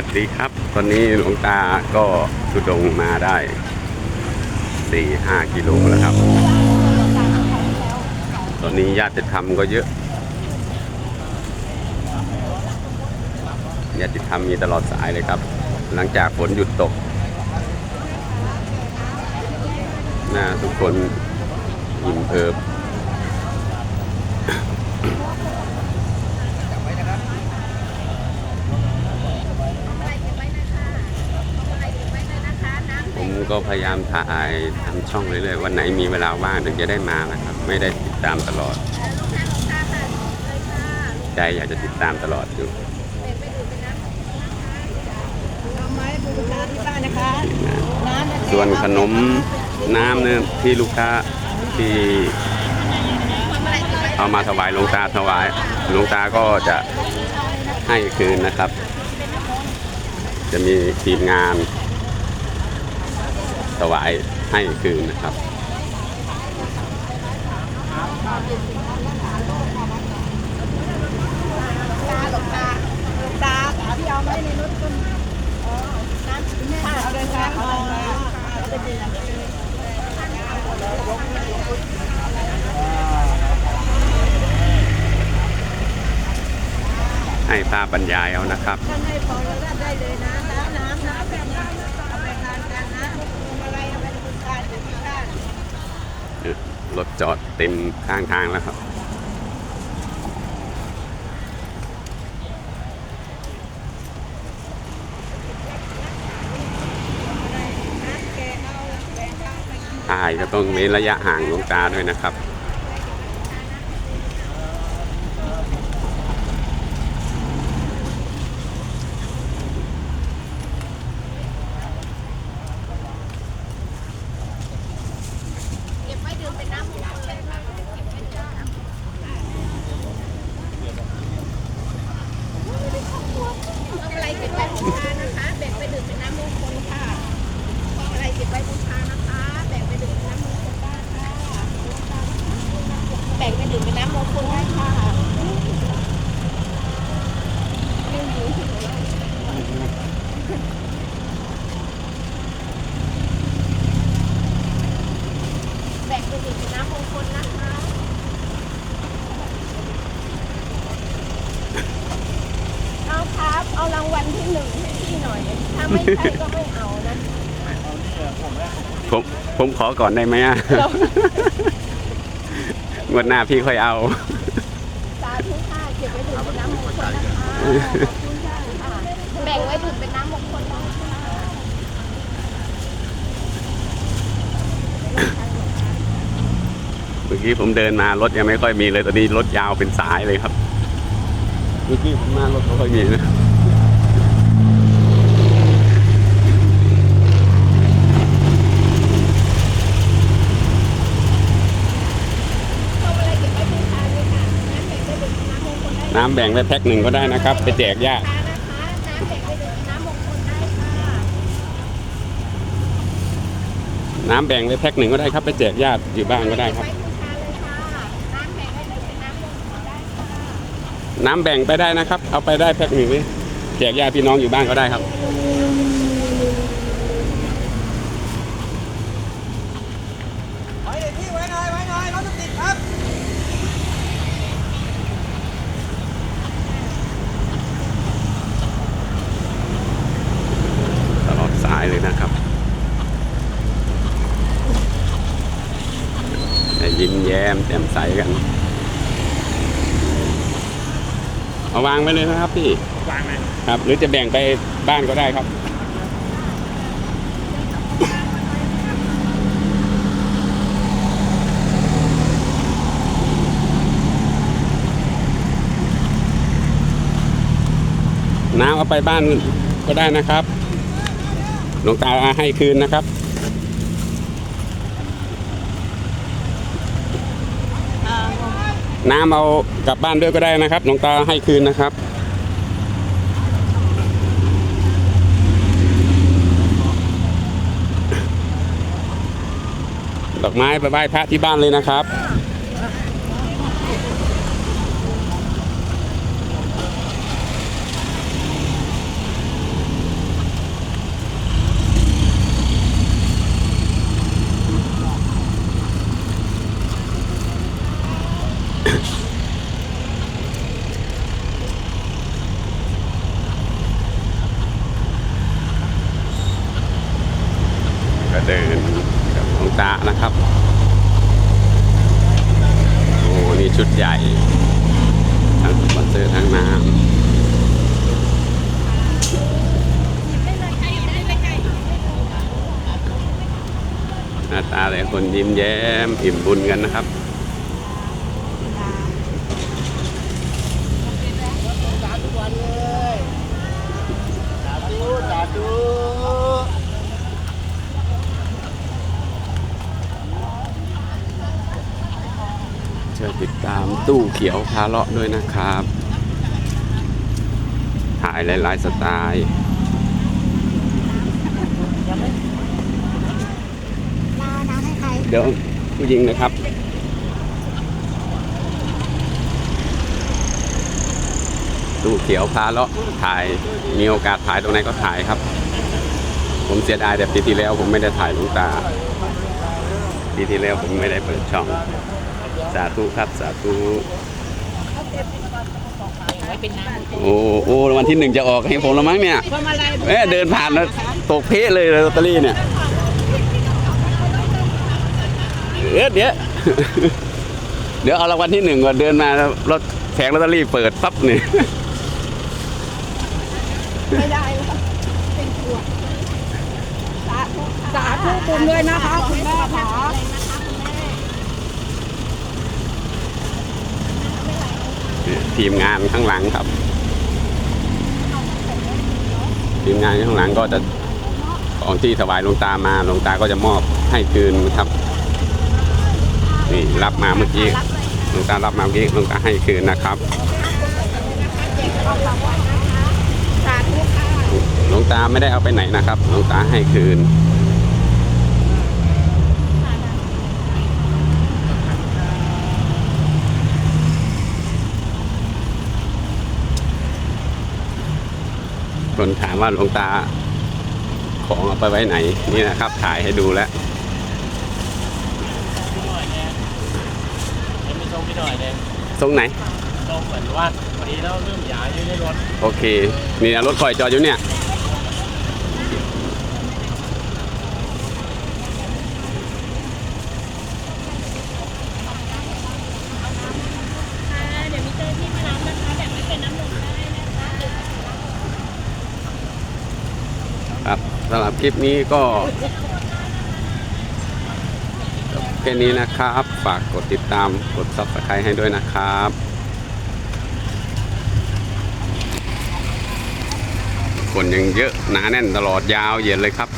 วัสดีครับ ตอนนี้หลวงตาก็สุดงมาได้สี่ห้ากิโลแล้วครับ ตอนนี้ญาติธรรมก็เยอะ ญาติธรรมมีตลอดสายเลยครับ หลังจากฝนหยุดตกนะทุกคนอิ่มเอิบ ก็พยายามถ่ายทำช่องเรื่อยๆวันไหนมีเวลาว่างถึงจะได้มานะครับ ไม่ได้ติดตามตลอด ใจอยากจะติดตามตลอดอยู่เอาไม้บูชาที่บ้านนะคะน้ำแดงๆส่วนขนมน้ำเนี่ยที่ลูกค้าที่เอามาถวายหลวงตาถวายหลวงตาก็จะให้คืนนะครับ จะมีทีมงาน ถวายให้คืนนะครับตาปลาปลาที่เอาไว้ในรถก็อ๋อน้ำแม่เอาเลาเลยค่ะเอาไปดีนะให้ภาพบรรยายเอานะครับท่านให้พอแล้วได้เลยนะน้ำน้ำน้ำแบบน้ำเอาไปทานกันนะอะไรเอาไปบูชาอยู่ที่บ้าน รถจอดเต็มข้างทางแล้วครับ ถ่ายก็ต้องเว้นระยะห่างลงตาด้วยนะครับ เก็บไว้ดื่มเป็นน้ำมงคลเลยค่ะเก็บไว้ดื่มน้ำอะไรเก็บไว้บูชานะคะแบ่งไปดื่มเป็นน้ำมงคลค่ะอะไรเก็บไว้บูชานะคะแบ่งไปดื่มเป็นน้ำมงคลได้ค่ะแบ่งไปดื่มเป็นน้ำมงคลได้ค่ะแบ่งไปดื่มเป็นน้ำมงคลนะคะเอาครับ เอารางวัลที่หนึ่งให้พี่หน่อย ถ้าไม่ใช่ก็ไม่เอานะผมผมขอก่อนได้ไหมอะเรางวดหน้าพี่ค่อยเอา สาธุค่ะเก็บไว้ดื่มเป็นน้ำมงคลนะคะขอบคุณค่ะแบ่งไว้ดื่มเป็นน้ำมงคลได้ค่ะ เมื่อกี้ผมเดินมารถยังไม่ค่อยมีเลยตอนนี้รถยาวเป็นสายเลยครับเมื่อกี้ผมมารถไม่ค่อยมีนะเอาอะไรเก็บไว้บูชาเลยค่ะน้ำแบ่งไว้ดื่มเป็นน้ำมงคลได้น้ำแบ่งไว้แพ็คหนึ่งก็ได้นะครับ ไปแจกญาตินะคะน้ำแบ่งไว้ดื่มเป็นน้ำมงคลได้ค่ะน้ำแบ่งไว้แพ็คหนึ่งก็ได้ครับ ไปแจกญาติอยู่บ้านก็ได้ครับ ไว้บูชาเลยค่ะน้ำแบ่งไว้ดื่มเป็นน้ำมงคลได้ค่ะ น้ำแบ่งไปได้นะครับ เอาไปได้แพ็คหนึ่งไว้แจกญาติพี่น้องอยู่บ้านก็ได้ครับ ไว้ที่ไว้หน่อยไว้หน่อยรถจะติดครับ ตลอดสายเลยนะครับให้ยิ้มแย้มแจ่มใสกัน เอาวางไว้เลยนะครับพี่ วางไหมครับ หรือจะแบ่งไปบ้านก็ได้ครับน้ำเอาไปบ้านก็ได้นะครับ หลวงตาให้คืนนะครับ น้ำเอากลับบ้านด้วยก็ได้นะครับหลวงตาให้คืนนะครับดอกไม้ไปไหว้พระที่บ้านเลยนะครับ เดินกับหลวงตานะครับ โอ้ นี่ชุดใหญ่ ทั้งสปอนเซอร์ทั้งน้ำ หน้าตาแต่ละคนยิ้มแย้มอิ่มบุญกันนะครับสาธุวันเลยสาธุสาธุช่วยติดตามตู้เขียวพาเลาะด้วยนะครับ ถ่ายหลาย ๆ สไตล์ เราน้ำให้ใคร เดี๋ยวผู้หญิงนะครับตู้เขียวพาเลาะถ่ายมีโอกาสถ่ายตรงไหนก็ถ่ายครับ ผมเสียดายแต่ปีที่แล้วผมไม่ได้ถ่ายลวงตาปีที่แล้วผมไม่ได้เปิดช่อง สาธุครับสาธุโอ้โอ้วัลที่หนึ่งจะออกให้ผมแล้วมั้งเนี่ยเอ๊ะเดินผ่านแล้วตกเพะเลยลอตเตอรี่เนี่ย เอ๊ะเดี๋ยวเดี๋ยวเอารางวัลที่หนึ่งก่อนเดินมาแล้วรถแผงลอตเตอรี่เปิดปั๊บนี่ไม่ได้แล้วเป็นขวสาธุสาธุบุญด้วยนะคะ คุณแม่ค่ะทีมงานข้างหลังครับ ทีมงานข้างหลังก็จะของที่ถวายหลวงตามาหลวงตาก็จะมอบให้คืนครับ นี่รับมาเมื่อกี้หลวงตารับมาเมื่อกี้หลวงตาให้คืนนะครับสาธุค่ะหลวงตาไม่ได้เอาไปไหนนะครับหลวงตาให้คืนคนถามว่าหลวงตาของเอาไปไว้ไหนนี่นะครับถ่ายให้ดูแล้ว ยังมีทรงพี่ หน่อยเลยตรงไหนทรงเหมือนว่าวันนี้เราเริ่มย้ายอยู่ในรถโอเค นี่นะรถคอยจอดอยู่เนี่ยเดี๋ยวมีเจ้าหน้าที่มารับนะคะแบบไม่เป็นน้ำนมได้นะคะครับสำหรับคลิปนี้ก็จบ แค่นี้นะครับ ฝากกดติดตามกด subscribe ให้ด้วยนะครับคนยังเยอะหนาแน่นตลอดยาวเหยียดเลยครับ